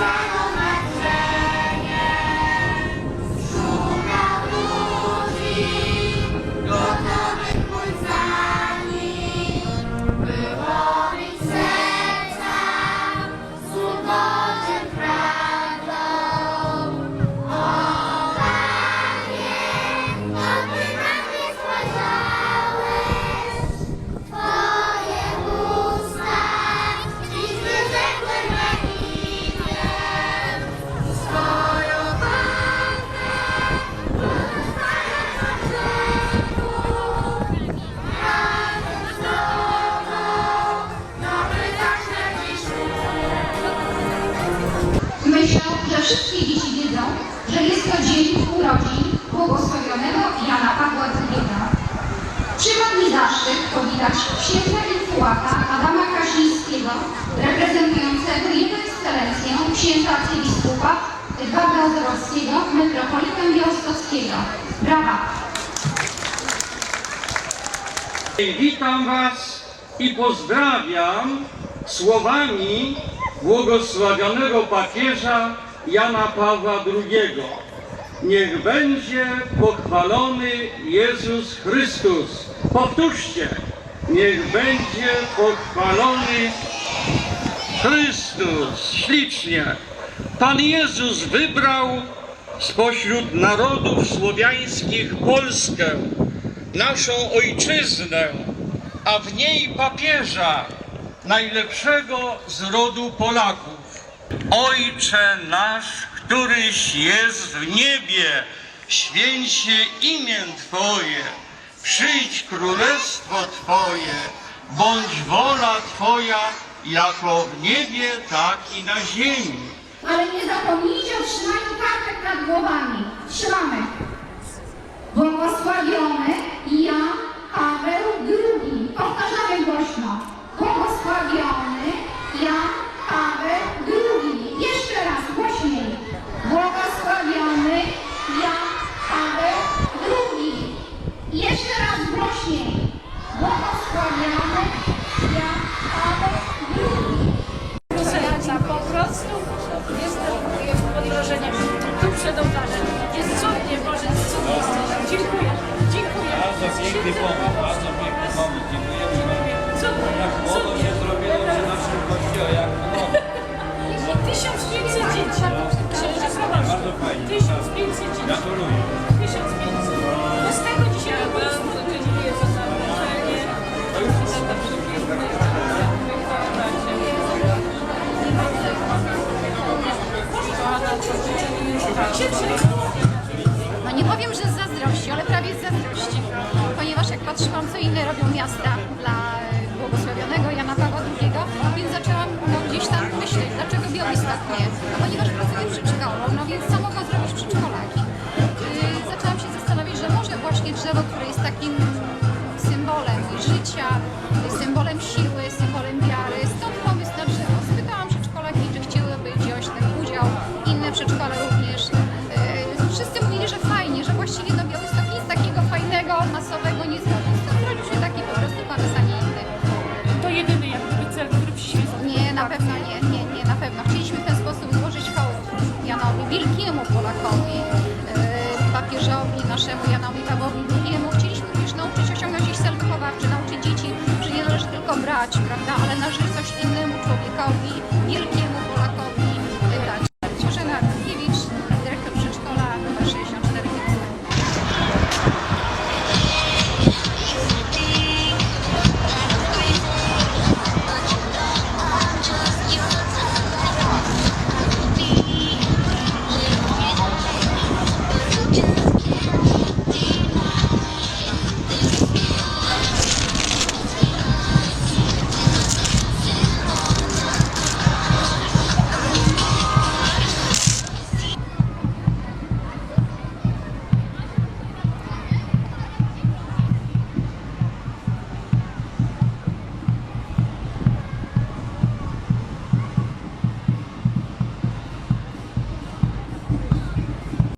side. Zaszczyt powitać księdza infułata Adama Kraśnickiego, reprezentującego Jego Ekscelencję księdza arcybiskupa Edwarda Ozorowskiego, metropolitę białostockiego. Brawa! Witam Was i pozdrawiam słowami błogosławionego papieża Jana Pawła II. Niech będzie pochwalony Jezus Chrystus. Powtórzcie. Niech będzie pochwalony Chrystus. Ślicznie. Pan Jezus wybrał spośród narodów słowiańskich Polskę, naszą ojczyznę, a w niej papieża, najlepszego z rodu Polaków. Ojcze nasz, któryś jest w niebie, święć się imię Twoje, przyjdź królestwo Twoje, bądź wola Twoja, jako w niebie, tak i na ziemi. Ale nie zapomnijcie o trzymaniu kartek nad głowami. Trzymamy. Błogosławiony Jan Paweł II. Powtarzamy głośno. Błogosławiony Jan Paweł II. Jeszcze raz głośniej. Błogosławiony Jan Paweł II. Jeszcze raz głośniej. Błogosławiony Jan Paweł II. serca po prostu jestem pod wrażeniem. Tu przed ołtarzem. Jest cudnie, Boże, cudnie jesteś. Dziękuję, dziękuję. Bardzo piękny pomysł, bardzo piękny pomysł. Dziękujemy. Cudnie, Jak młodo cudnie. się zrobiło przy naszym kościele, jak młodo. I 1500 dzieci. Bardzo fajnie. 1500 dzieci. Gratuluję. Robią miasta dla błogosławionego Jana Pawła II, więc zaczęłam no, gdzieś tam myśleć, dlaczego Białystok nie? No ponieważ pracuję w przedszkolu, no więc co mogą zrobić przedszkolaki? Yy, zaczęłam się zastanawiać, że może właśnie drzewo, które jest takim symbolem życia, symbolem siły, symbolem wiary, stąd pomysł na drzewo. Spytałam przedszkolaki, czy chciałyby wziąć w tym udział, inne przedszkole również. Yy, Wszyscy mówili, że fajnie, że właściwie Nie, na nie, nie, na pewno. Chcieliśmy w ten sposób złożyć hołd Janowi, wielkiemu Polakowi, yy, papieżowi naszemu Janowi Pawłowi II. Chcieliśmy również nauczyć osiągnąć ich cel wychowawczy, nauczyć dzieci, że nie należy tylko brać, prawda, ale należy